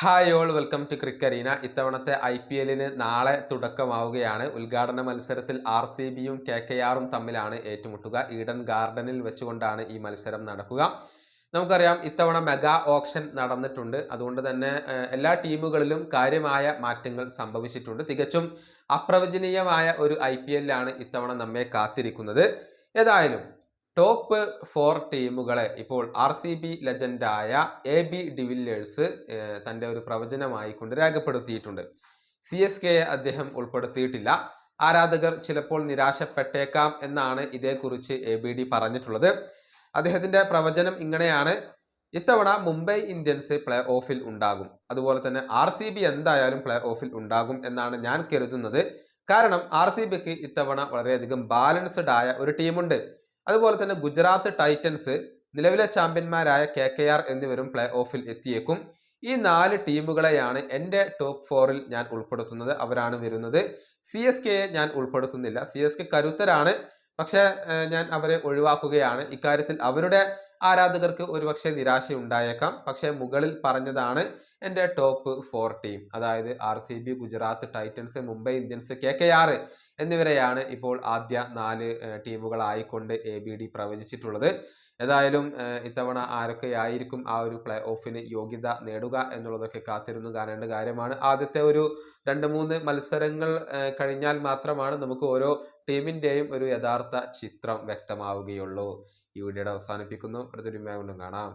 Hi all welcome to Cricarena ഇത്തവണത്തെ I P എല്ലിന് നാളെ തുടക്കമാവുകയാണ്. ഉദ്ഘാടന മത്സരത്തിൽ ആർ സി ബിയും കെ കെ ആറും തമ്മിലാണ് ഏറ്റുമുട്ടുക. ഈഡൻ ഗാർഡനിൽ വെച്ചുകൊണ്ടാണ് ഈ മത്സരം നടക്കുക. നമുക്കറിയാം ഇത്തവണ മെഗാ ഓപ്ഷൻ നടന്നിട്ടുണ്ട്. അതുകൊണ്ട് തന്നെ എല്ലാ ടീമുകളിലും കാര്യമായ മാറ്റങ്ങൾ സംഭവിച്ചിട്ടുണ്ട്. തികച്ചും അപ്രവചനീയമായ ഒരു ഐ പി എല്ലാണ് ഇത്തവണ നമ്മെ കാത്തിരിക്കുന്നത്. ഏതായാലും ടോപ്പ് ഫോർ ടീമുകളെ ഇപ്പോൾ ആർ സി ബി ലെജൻഡായ എ ബി ഡിവില്ലേഴ്സ് തന്റെ ഒരു പ്രവചനമായി കൊണ്ട് രേഖപ്പെടുത്തിയിട്ടുണ്ട്. സി എസ് കെയെ അദ്ദേഹം ഉൾപ്പെടുത്തിയിട്ടില്ല. ആരാധകർ ചിലപ്പോൾ നിരാശപ്പെട്ടേക്കാം എന്നാണ് ഇതേക്കുറിച്ച് എ ബി ഡി പറഞ്ഞിട്ടുള്ളത്. അദ്ദേഹത്തിന്റെ പ്രവചനം ഇങ്ങനെയാണ്. ഇത്തവണ മുംബൈ ഇന്ത്യൻസ് പ്ലേ ഓഫിൽ ഉണ്ടാകും. അതുപോലെ തന്നെ ആർ സി ബി എന്തായാലും പ്ലേ ഓഫിൽ ഉണ്ടാകും എന്നാണ് ഞാൻ കരുതുന്നത്. കാരണം ആർ സി ബിക്ക് ഇത്തവണ വളരെയധികം ബാലൻസ്ഡ് ആയ ഒരു ടീമുണ്ട് അതുപോലെ തന്നെ ഗുജറാത്ത് ടൈറ്റൻസ് നിലവിലെ ചാമ്പ്യന്മാരായ കെ കെ ആർ എന്നിവരും പ്ലേ ഓഫിൽ എത്തിയേക്കും. ഈ നാല് ടീമുകളെയാണ് എന്റെ ടോപ്പ് ഫോറിൽ ഞാൻ ഉൾപ്പെടുത്തുന്നത്. അവരാണ് വരുന്നത്. സി എസ് കെയെ ഞാൻ ഉൾപ്പെടുത്തുന്നില്ല. സി എസ് കെ കരുത്തരാണ്. പക്ഷേ ഞാൻ അവരെ ഒഴിവാക്കുകയാണ്. ഇക്കാര്യത്തിൽ അവരുടെ ആരാധകർക്ക് ഒരുപക്ഷെ നിരാശ ഉണ്ടായേക്കാം പക്ഷേ മുകളിൽ പറഞ്ഞതാണ് എന്റെ ടോപ്പ് ഫോർ ടീം. അതായത് R C B Gujarat Titans Mumbai Indians K K R. എന്നിവരെയാണ് ഇപ്പോൾ ആദ്യ നാല് ടീമുകളായിക്കൊണ്ട് എ ബി ഡി പ്രവചിച്ചിട്ടുള്ളത്. ഏതായാലും ഇത്തവണ ആരൊക്കെയായിരിക്കും ആ ഒരു പ്ലേ ഓഫിന് യോഗ്യത നേടുക എന്നുള്ളതൊക്കെ കാത്തിരുന്നു കാണേണ്ട കാര്യമാണ്. ആദ്യത്തെ ഒരു രണ്ട് മൂന്ന് മത്സരങ്ങൾ കഴിഞ്ഞാൽ മാത്രമാണ് നമുക്ക് ഓരോ ടീമിന്റെയും ഒരു യഥാർത്ഥ ചിത്രം വ്യക്തമാവുകയുള്ളൂ. ഈ വീഡിയോയുടെ അവസാനിപ്പിക്കുന്നു. അടുത്തൊരു കാണാം.